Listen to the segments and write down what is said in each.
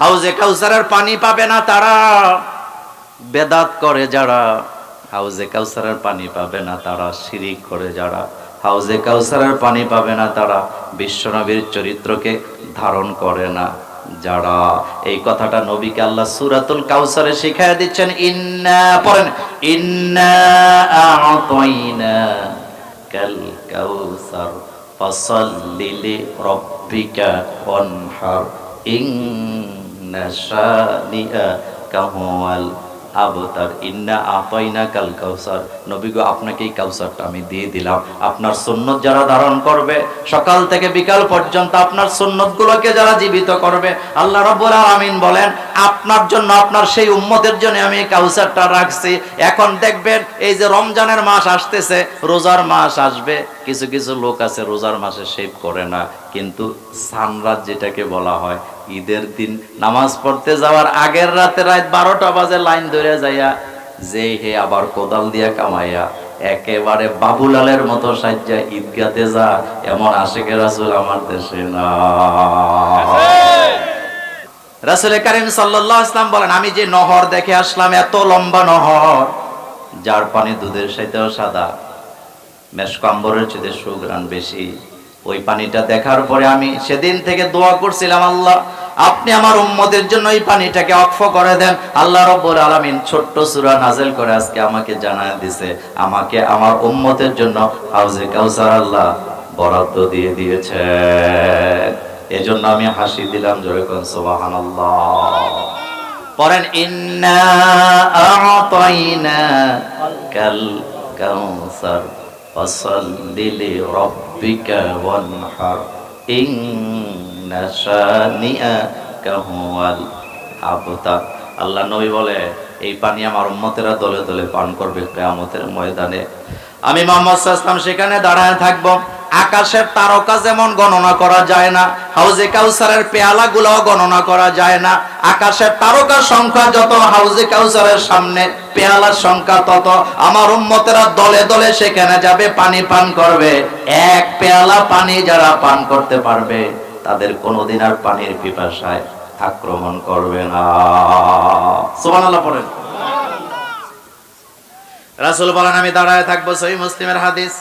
হাউজে কাউসারের পানি পাবে না তারা। বেদাত করে যারা, হাউজে কাউসারের পানি পাবে না তারা, শিরিক করে যারা, হাউজে কাউসারের পানি পাবে না তারা বিশ্বনবীর চরিত্রকে ধারণ করে না যারা। এই কথাটা নবীকে আল্লাহ সুরাতুল কাউসারে শিখায় দিচ্ছেন, ইন্না পড়েন, ইন্না কাল কাউসার, ফাসাল্লি লিরাব্বিকা ওয়ানহার। ইন্না আবতার। ইন্না আতাইনা কাল কাউসার। নবী গো আপনাকে কাউসারটা আমি দিয়ে দিলাম। আপনার সুন্নত যারা ধারণ করবে, সকাল থেকে বিকাল পর্যন্ত আপনার সুন্নত গুলোকে যারা জীবিত করবে, আল্লাহ রাব্বুল আলামিন বলেন, আপনার জন্য, আপনার সেই উম্মতের জন্য আমি এই কাউসারটা রাখছি। এখন দেখবেন, এই যে রমজানের মাস আসতেছে, রোজার মাস আসবে। কিছু কিছু লোক আছে, রোজার মাসে শেভ করে না। কিন্তু সানরাত যেটাকে বলা হয় ঈদের দিন নামাজ পড়তে যাওয়ার আগের রাতে রাত বারোটা বাজে লাইন ধরে যাইয়া যে হে আবার কোদাল দিয়া কামাইয়া, একেবারে বাবুলালের মতো সাজ্জা ঈদগাতে যা, এমন আশেকের রাসুল আমার দেশে না। রাসুল করিম আলাইহি ইসলাম বলেন, আমি যে নহর দেখে আসলাম, এত লম্বা নহর, যার পানি দুধের সাথেও সাদা মেশকাম্বরের চেয়ে সুগ্রাণ বেশি ওই পানিটা দেখার পরে আমি সেদিন থেকে দোয়া করছিলাম, আল্লাহ, আপনি আমার উম্মদের জন্য এই পানিটাকে অক্ষ করে দেন। আল্লাহ রব্বুল আলামিন ছোট্ট সূরা নাজেল করে আজকে আমাকে জানায় দিছে। আমাকে আমার উম্মতের জন্য হাউজে কাউসার আল্লাহ বরাদ্দ দিয়ে দিয়েছে। এজন্য আমি হাসি দিলাম জোরে কোন সুবহানাল্লাহ। পড়েন, ইন্না আ'তাইনা কাল কাউসার, ফাসাল্লি আল্লাহ নবী বলে, এই পানি আমার উম্মতেরা দলে দলে পান করবে কেয়ামতের ময়দানে। আমি মোহাম্মদ সাল্লাম সেখানে দাঁড়ায় থাকব। আকাশের তারকা যেমন গণনা করা যায় না, হাউজে কাউসারের পেয়ালা গুলাও গণনা করা যায় না। আকাশের তারকার সংখ্যা যত, হাউজে কাউসারের সামনে পেয়ালার সংখ্যা তত। আমার উম্মতেরা দলে দলে সেখানে যাবে, পানি পান করবে। এক পেয়ালা পানি যারা পান করতে পারবে, তাদের কোনোদিন আর পানির পিপাসায় আক্রমণ করবে না। রাসূল বলেন, আমি দাঁড়ায় থাকব সহি মুসলিমের হাদিস।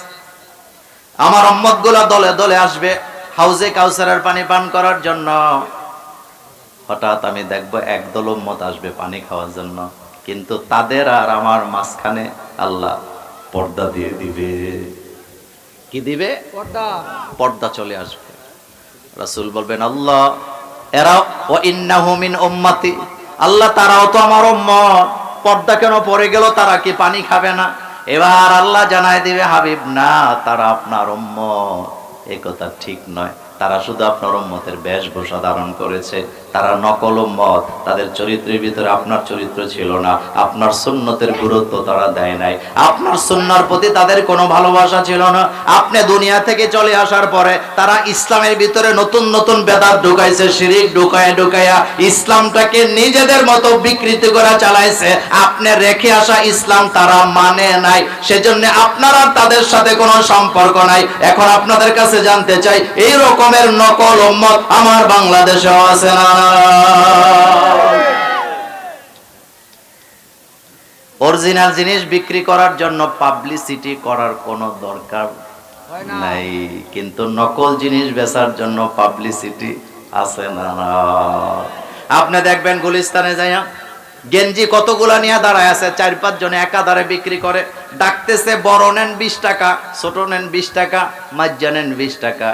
আমার উম্মতগুলা দলে দলে আসবে হাউজে কাউসারের পানি পান করার জন্য। হঠাৎ আমি দেখব একদল উম্মত আসবে পানি খাওয়ার জন্য। কিন্তু তাদের আর আমার মাঝখানে আল্লাহ পর্দা দিয়ে দিবে। কি দিবে? পর্দা। চলে আসবে। রাসূল বলবেন আল্লাহ এরা ও ইন্নাহু মিন উম্মতি। আল্লাহ তারাও তো আমার উম্মত। পর্দা কেন পড়ে গেল? তারা কি পানি খাবে না? এবার আল্লাহ জানায় দিবে হাবিব না তারা আপনার অম্ম এ কথা ঠিক নয়। তারা শুধু আপনার উম্মতের বেশভূষা ধারণ করেছে। তারা নকল উম্মত। তাদের চরিত্রের ভিতরে আপনার চরিত্র ছিল না। আপনার সুন্নতের গুরুত্ব তারা দেয় নাই। আপনার সুন্নার প্রতি তাদের কোনো ভালোবাসা ছিল না। আপনি দুনিয়া থেকে চলে আসার পরে তারা ইসলামের ভিতরে নতুন নতুন বেদাত ঢুকাইছে, শিরিক ঢুকায় ঢুকাইয়া ইসলামটাকে নিজেদের মতো বিকৃতি করে চালাইছে। আপনি রেখে আসা ইসলাম তারা মানে নাই। সেজন্য আপনার তাদের সাথে কোনো সম্পর্ক নাই। এখন আপনাদের কাছে জানতে চাই এই রকমের নকল উম্মত আমার বাংলাদেশেও আছে না? অরিজিনাল জিনিস বিক্রি করার জন্য পাবলিসিটি করার কোনো দরকার নাই কিন্তু নকল জিনিস বেচার জন্য পাবলিসিটি আছে না? আপনি দেখবেন গুলিস্তানে যাইয়া গেঞ্জি কতগুলা নিয়ে দাঁড়ায় আছে চার পাঁচ জনে একাধারে বিক্রি করে। ডাকতেছে বড় নেন বিশ টাকা ছোট নেন বিশ টাকা মাজ্জা নেন বিশ টাকা।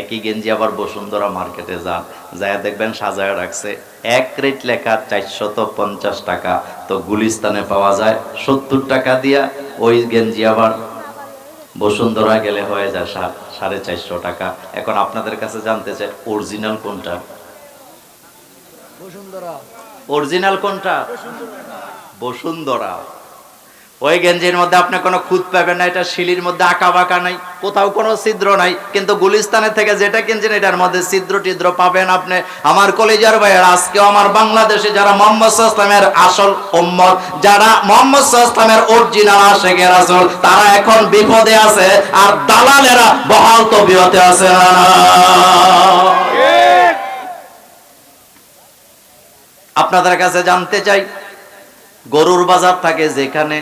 একই গেঞ্জি আবার বসুন্ধরা মার্কেটে যান। যায় দেখবেন সাজায় রাখছে। এক রেট লেখা চারশত পঞ্চাশ টাকা। তো গুলিস্তানে পাওয়া যায় সত্তর টাকা দিয়া। ওই গেঞ্জি আবার বসুন্ধরা গেলে হয়ে যায় সাড়ে চারশো টাকা। এখন আপনাদের কাছে জানতে চাই অরিজিনাল কোনটা? অরিজিনাল কোনটা? বসুন্ধরা। ওই গেঞ্জির মধ্যে আপনি কোনো খুঁত পাবেন না, এটা শিলির মধ্যে আঁকা বাঁকা নাই, কোথাও কোনো ছিদ্র নাই, কিন্তু গুলিস্তানের থেকে যেটা কিনছেন, এটার মধ্যে ছিদ্র টিদ্র পাবেন আপনি। আমার কলেজার ভাইয়ের, আজকেও আমার বাংলাদেশে যারা মোহাম্মদ ইসলামের আসল উম্মত, যারা মোহাম্মদ ইসলামের অরিজিনাল আশেকের আসল, তারা এখন বিপদে আছে, আর দালালেরা বহাল তবিয়তে আছে আপনাদের কাছে জানতে চাই, গরুর বাজার থাকে যেখানে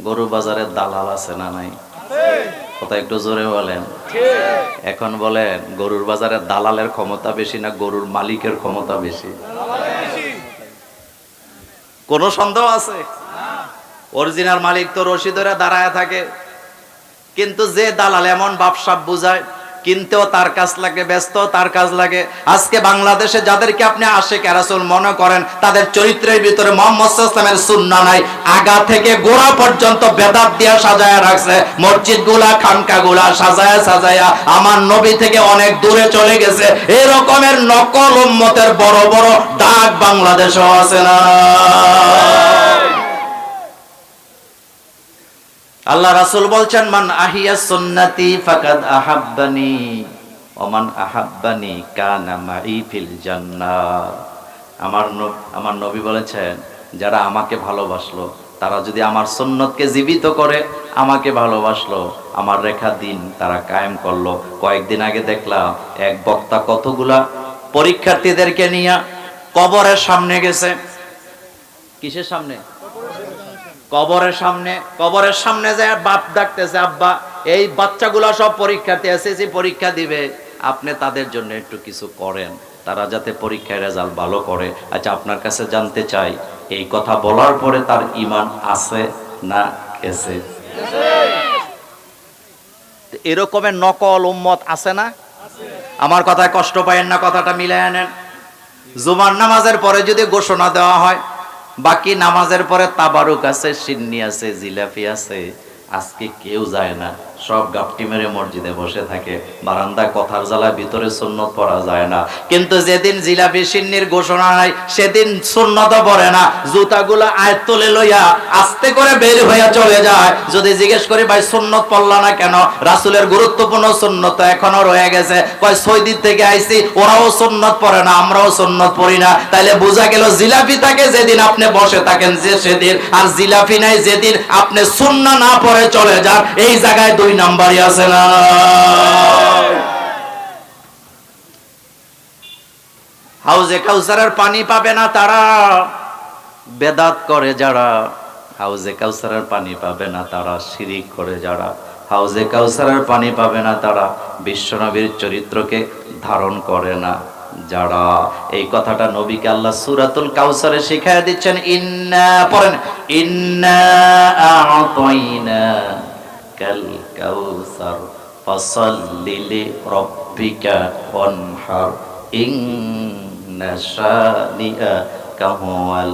গরুর বাজারে দালাল আছে না নাই? কথা একটু জোরে বলেন। এখন বলেন, গরুর বাজারে দালালের ক্ষমতা বেশি না গরুর মালিকের ক্ষমতা বেশি? কোনো সন্দেহ আছে? অরিজিনাল মালিক তো রশি ধরে দাঁড়ায় থাকে। কিন্তু যে দালাল এমন বাপসাপ বুঝায় কিনতেও তার কাজ লাগে ব্যস্ত তার কাজ লাগে। আজকে বাংলাদেশে যাদেরকে আপনি আশে ক্যারাসুল মনে করেন, তাদের চরিত্রের ভিতরে মোহাম্মদ ইসলামের সুন্না নাই। আগা থেকে গোড়া পর্যন্ত বেদাত দিয়া সাজায়া রাখছে। মসজিদগুলা খানকা গুলা সাজায়া সাজায়া আমার নবী থেকে অনেক দূরে চলে গেছে। এরকমের নকল উম্মতের বড় বড় ডাক বাংলাদেশও আছে না। আল্লাহ রাসূল বলছেন, মান আহিয়া সুন্নতি ফাকাদ আহাব্বানি ওমান আহাব্বানি কানা মাই ফিল জান্নাহ আমার আমার নবী বলেছেন, যারা আমাকে ভালোবাসলো, তারা যদি আমার সুন্নতকে জীবিত করে আমাকে ভালোবাসলো, আমার রেখা দিন তারা কায়েম করল। কয়েকদিন আগে দেখলাম, এক বক্তা কতগুলা পরীক্ষার্থীদেরকে নিয়ে কবরের সামনে গেছে। কিসের সামনে? কবরের সামনে কবরের সামনে যায় বাপ ডাকতেছে, আব্বা, এই বাচ্চাগুলো সব পরীক্ষাতে এসএসসি পরীক্ষা দিবে। আপনি তাদের জন্য একটু কিছু করেন। তারা যাতে পরীক্ষায় রেজাল্ট ভালো করে। আচ্ছা আপনার কাছে জানতে চাই, এই কথা বলার পরে তার ইমান আছে না এসে এরকমের নকল উম্মত আছে না? আমার কথায় কষ্ট পায়েন না, কথাটা মিলাই আনেন জুমার নামাজের পরে যদি ঘোষণা দেওয়া হয় বাকি নামাজের পরে তাবারুক আছে সিন্নি আছে জিলাপি আছে আজকে কেউ যায় না। সব গাপটি মেরে মসজিদে বসে থাকে। বারান্দা কথার জ্বালা ভিতরে সুন্নত পড়া যায় না। কিন্তু যেদিন জিলাপি সিন্নির ঘোষণা নাই সেদিন সুন্নত পড়ে না। জুতাগুলো আয় তুলে লইয়া আস্তে করে বের হইয়া চলে যায়। যদি জিজ্ঞেস করি, ভাই, সুন্নত পড়লা না কেন? রাসুলের গুরুত্বপূর্ণ সুন্নত এখনও রয়ে গেছে। কয় সৌদি থেকে আইছি, ওরাও সুন্নত পড়ে না, আমরাও সুন্নত পড়ি না। তাইলে বোঝা গেল, জিলাপি থাকে যেদিন আপনি বসে থাকেন, যে সেদিন, আর জিলাপি নাই যেদিন আপনি শূন্য না পড়ে চলে যান, এই জায়গায় দুই নাম্বারই আছে না? হাউজে কাউসারের পানি পাবে না তারা। বেদাত করে যারা, হাউজে কাউসারের পানি পাবে না তারা। শিরিক করে যারা, হাউজে কাউসারের পানি পাবে না তারা। বিশ্বনবীর চরিত্রকে ধারণ করে না যারা। এই কথাটা নবীকে আল্লাহ সুরাতুল কাউসারে শিখাই দিচ্ছেন। ইন্না, পড়েন, ইন্না আ'তাইনা। কাল কাউসার ফাসাল্লি লিরাব্বিকা ওয়ানহার। ইন্না শানিআকা হুয়াল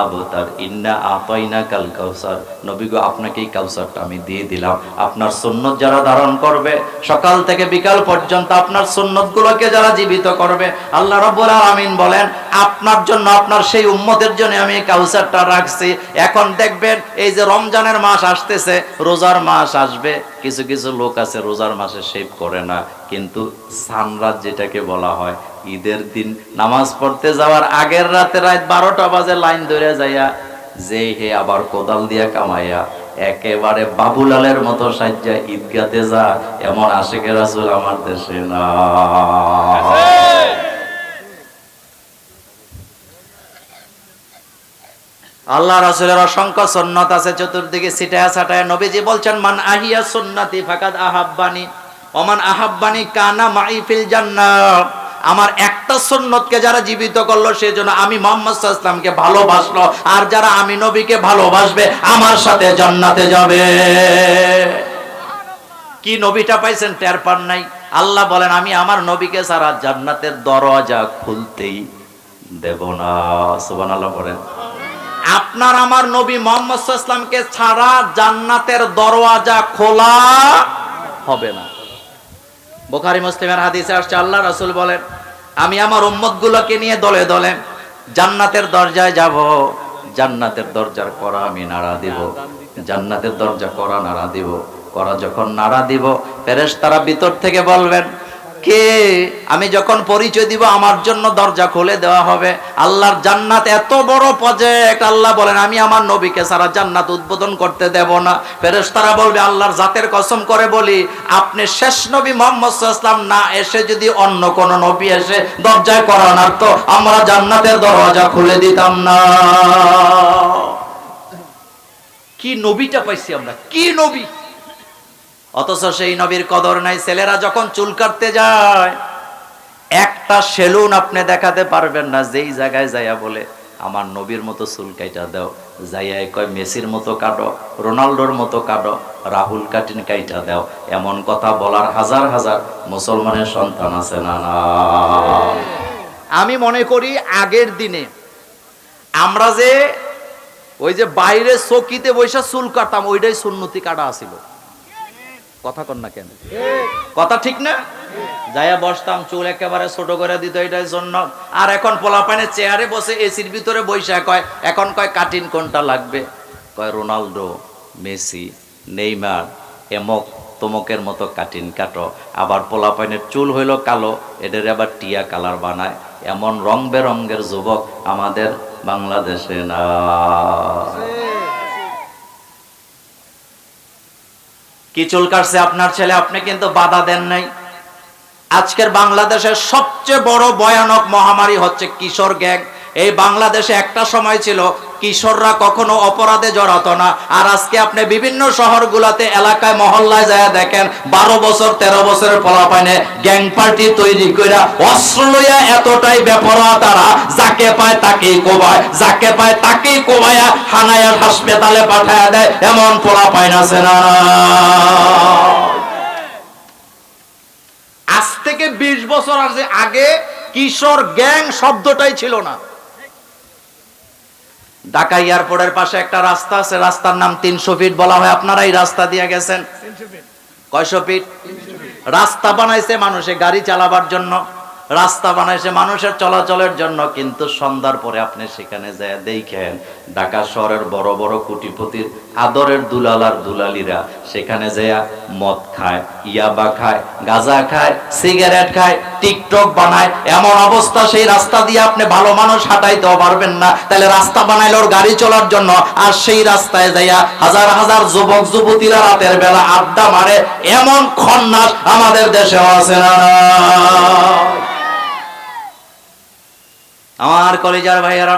আবতার, ইন্না আতাইনা কাল কাউসার। নবী গো আপনাকে এই কাউসারটা আমি দিয়ে দিলাম। আপনার সুন্নত যারা ধারণ করবে, সকাল থেকে বিকাল পর্যন্ত আপনার সুন্নত গুলোকে যারা জীবিত করবে, আল্লাহ রাব্বুল আলামিন বলেন, আপনার জন্য, আপনার সেই উম্মতের জন্য আমি এই কাউসারটা রাখছি। এখন দেখবেন, এই যে রমজানের মাস আসতেছে, রোজার মাস আসবে। কিছু কিছু লোক আছে, রোজার মাসে শেভ করে না। কিন্তু সানরাত যেটাকে বলা হয়, ঈদের দিন নামাজ পড়তে যাওয়ার আগের রাতে রাত বারোটা বাজে লাইন ধরে যাইয়া যে হে আবার কোদাল দিয়া কামাইয়া, একেবারে বাবুলালের মতো সাজ্জা ঈদগাতে যা, এমন আশেকে রাসুল আমার দেশে না। আল্লাহ রাসুলের অসংখ্য সন্ন্যত আছে, চতুর্দিকে সিটায়া সাটায়া নবীজি বলছেন, মান আহিয়া সুন্নতি ফাকাদ আহাব্বানি। ওমান আহাব্বানি কানা মাইফিল জান্নাত আমার একটা সুন্নতকে যারা জীবিত করল সেজন্য আমি মোহাম্মদ ইসলামকে ভালোবাসলো। আর যারা আমি নবীকে ভালোবাসবে আমার সাথে জান্নাতে যাবে। কি নবীটা পাইছেন টের পান নাই? আল্লাহ বলেন আমি আমার নবীকে সারা জান্নাতের দরজা খুলতেই দেব না। সুবহানাল্লাহ বলেন। আপনার আমার নবী মোহাম্মদ ইসলামকে ছাড়া জান্নাতের দরওয়াজা খোলা হবে না। বোখারি, মুসলিমের হাদিসে আসছে, আল্লাহ রসুল বলেন, আমি আমার উম্মত গুলোকে নিয়ে দলে দলে জান্নাতের দরজায় যাব। জান্নাতের দরজার করা আমি নাড়া দিব। জান্নাতের দরজা করা নাড়া দিব। করা যখন নাড়া দিব, ফেরেশতারা ভিতর থেকে বলবেন কে? আমি যখন পরিচয় দিব, আমার জন্য দরজা খুলে দেওয়া হবে। আল্লাহর জান্নাত এত বড় প্রজেক্ট আল্লাহ বলেন, আমি আমার নবীকে সারা জান্নাত উদ্বোধন করতে দেব না। ফেরেশতারা বলবে, আল্লাহর জাতের কসম করে বলি, আপনি শেষ নবী মোহাম্মদ ইসলাম না এসে যদি অন্য কোন নবী এসে দরজায় করানার তো আমরা জান্নাতের দরজা খুলে দিতাম না। কি নবীটা পাইছি আমরা? কি নবী? অথচ সেই নবীর কদর নাই, ছেলেরা যখন চুল কাটতে যায়, একটা সেলুন আপনি দেখাতে পারবেন না, যেই জায়গায় যাইয়া বলে, আমার নবীর মতো চুল কাইটা দাও। যাইয়া কয়, মেসির মতো কাটো, রোনাল্ডোর মতো কাটো, রাহুল কাটিন কাইটা দাও। এমন কথা বলার হাজার হাজার মুসলমানের সন্তান আছে না না? আমি মনে করি আগের দিনে আমরা যে ওই যে বাইরে চকিতে বৈশা চুল কাটতাম, ওইটাই সুন্নতি কাটা আছিল। কথা কন না কেন? কথা ঠিক না? যাইয়া বসতাম, চুল একেবারে ছোট করে দিত এটার জন্য। আর এখন পোলাপানের চেয়ারে বসে এসির ভিতরে বৈশা কয় এখন কয়, কাটিন কোনটা লাগবে? কয়, রোনালদো, মেসি, নেইমার, এমক তমকের মতো কাটিন, কাটো। আবার পোলাপাইনের চুল হইল কালো, এদের আবার টিয়া কালার বানায়। এমন রং বেরঙ্গের যুবক আমাদের বাংলাদেশে না কি চুল কাটছে আপনার ছেলে? আপনি কিন্তু বাধা দেন নাই। আজকের বাংলাদেশের সবচেয়ে বড় ভয়ানক মহামারী হচ্ছে কিশোর গ্যাং। এই বাংলাদেশে একটা সময় ছিল কিশোররা কখনো অপরাধে জড়াতো না। আর আজকে আপনি বিভিন্ন শহরগুলোতে, এলাকায়, মহল্লায় যায় দেখেন, বারো বছর, তেরো বছরের পোলাপাইনে গ্যাং পার্টি তৈরি করে অস্ত্র লইয়া এতটাই বেপরোয়া তারা, যাকে পায় তাকেই কোবায়, যাকে পায় তাকেই কোবায়া হানায়ার হাসপাতালে পাঠায় দেয়, এমন পোলাপাইন আছে না। আজ থেকে বিশ বছর আগে কিশোর গ্যাং শব্দটাই ছিল না। ঢাকা এয়ারপোর্টের পাশে একটা রাস্তা আছে রাস্তার নাম তিনশো ফিট বলা হয়। আপনারা এই রাস্তা দিয়ে গেছেন। কয়শো ফিট? রাস্তা বানাইছে মানুষে গাড়ি চালাবার জন্য। রাস্তা বানাইছে মানুষের চলাচলের জন্য। কিন্তু সন্ধ্যার পরে আপনি সেখানে যায় দেখেন ঢাকা শহরের বড় বড় কোটিপতির আদরের দুলালার দুলালিরা সেখানে যায় মদ খায় ইয়াবা খায় গাঁজা খায় সিগারেট খায়। টিকটক বানায়, এমন অবস্থা, সেই রাস্তা দিয়ে আপনি ভালো মানুষ হাঁটাইতেও পারবেন না। তাহলে রাস্তা বানাইলে গাড়ি চলার জন্য আর সেই রাস্তায় যাইয়া হাজার হাজার যুবক, যুবতীরা রাতের বেলা আড্ডা মারে, এমন খন্নাস আমাদের দেশে আছে না। আমার কলেজার ভাইয়েরা,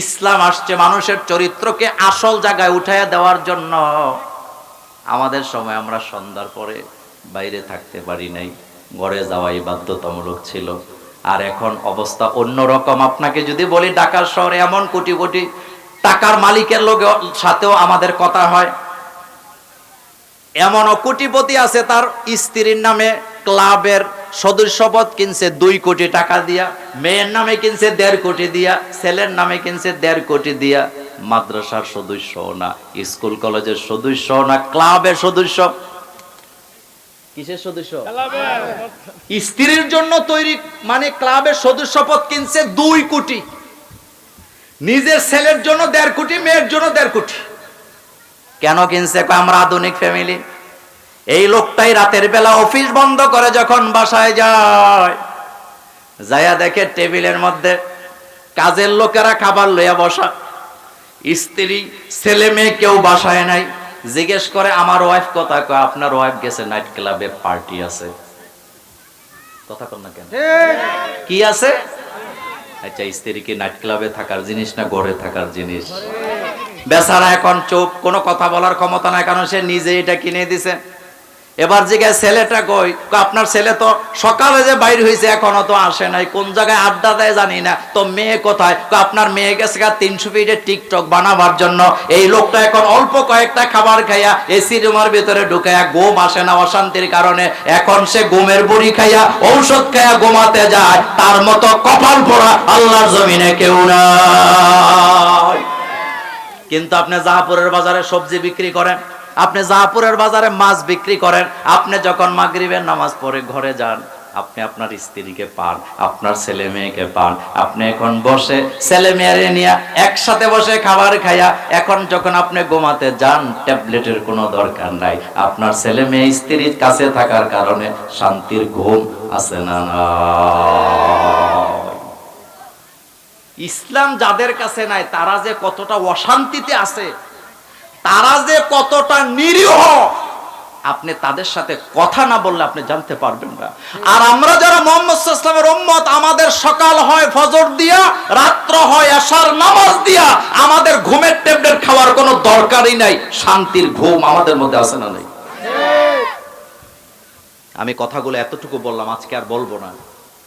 ইসলাম আসছে মানুষের চরিত্রকে আসল জায়গায় উঠাইয়া দেওয়ার জন্য। আমাদের সময় আমরা সন্ধ্যার পরে বাইরে থাকতে পারি নাই। ঘরে যাওয়াই বাধ্যতামূলক ছিল। আর এখন অবস্থা অন্যরকম। আপনাকে যদি বলি, ঢাকার শহরে এমন কোটি কোটি টাকার মালিকের লোক সাথেও আমাদের কথা হয়। এমনও কোটিপতি আছে, তার স্ত্রীর নামে ক্লাবের সদস্যপদ কিনছে দুই কোটি টাকা দিয়া, মেয়ের নামে কিনছে দেড় কোটি দিয়া, ছেলের নামে কিনছে দেড় কোটি দিয়া। মাদ্রাসার সদস্য না, স্কুল কলেজের সদস্য না, ক্লাবের সদস্য কিসের সদস্য? স্ত্রীর জন্য তৈরি মানে ক্লাবের সদস্যপদ কিনছে দুই কোটি। নিজের ছেলের জন্য দেড় কোটি মেয়ের জন্য দেড় কোটি। কেন কিনছে? আমরা আধুনিক ফ্যামিলি এই লোকটাই রাতের বেলা অফিস বন্ধ করে যখন বাসায় যায় যায়া দেখে টেবিলের মধ্যে কাজের লোকেরা খাবার লইয়া বসা। স্ত্রী ছেলে মেয়ে কেউ বাসায় নাই। জিজ্ঞেস করে আমার ওয়াইফ কথা কয় আপনার ওয়াইফ গেছে নাইট ক্লাবে পার্টি আছে। কথা কন না কেন? কি আছে? আচ্ছা স্ত্রী কি নাইট ক্লাবে থাকার জিনিস না ঘরে থাকার জিনিস? বেচারা এখন চোখ কোনো কথা বলার ক্ষমতা নাই কারণ সে নিজে এটা কিনে দিছে। এবার জিজ্ঞাসা ছেলেটা কই আপনার ছেলে তো সকালে যে বাইর হয়েছে এখনও তো আসে নাই। কোন জায়গায় আড্ডা দেয় জানি না। তো মেয়ে কোথায়? আপনার মেয়ে গেছে গা তিনশো ফিটে টিকটক বানাবার জন্য। এই লোকটা এখন অল্প কয়েকটা খাবার খাইয়া এসি রুমের ভিতরে ঢুকাইয়া ঘুম আসে না অশান্তির কারণে। এখন সে ঘুমের বড়ি খাইয়া ঔষধ খাইয়া ঘুমাতে যায়। তার মতো কপাল পড়া আল্লাহর জমিনে কেউ না কিন্তু আপনি জাহাপুরের বাজারে সবজি বিক্রি করেন? আপনি জাহাপুরের বাজারে মাছ বিক্রি করেন, আপনি যখন মাগরিবের নামাজ পড়ে ঘরে যান, আপনি আপনার স্ত্রীকে পান, আপনার ছেলে মেয়েকে পান, আপনি এখন বসে ছেলে মেয়েরে নিয়ে একসাথে বসে খাবার খাইয়া, এখন যখন আপনি ঘুমাতে যান, ট্যাবলেটের কোনো দরকার নাই। আপনার ছেলে মেয়ে স্ত্রীর কাছে থাকার কারণে শান্তির ঘুম আছে না ইসলাম যাদের কাছে নাই, তারা যে কতটা অশান্তিতে আছে তারা যে কতটা নিরীহ, আপনি তাদের সাথে কথা না বললে আপনি জানতে পারবেন না। আর আমরা যারা মোহাম্মদ ইসলামের উম্মত, আমাদের সকাল হয় ফজর দিয়া, রাত্র হয় আশার নামাজ দিয়া, আমাদের ঘুমের ট্যাবলেট খাওয়ার কোনো দরকারই নাই, শান্তির ঘুম আমাদের মধ্যে আছে না নাই? আমি কথাগুলো এতটুকু বললাম, আজকে আর বলব না।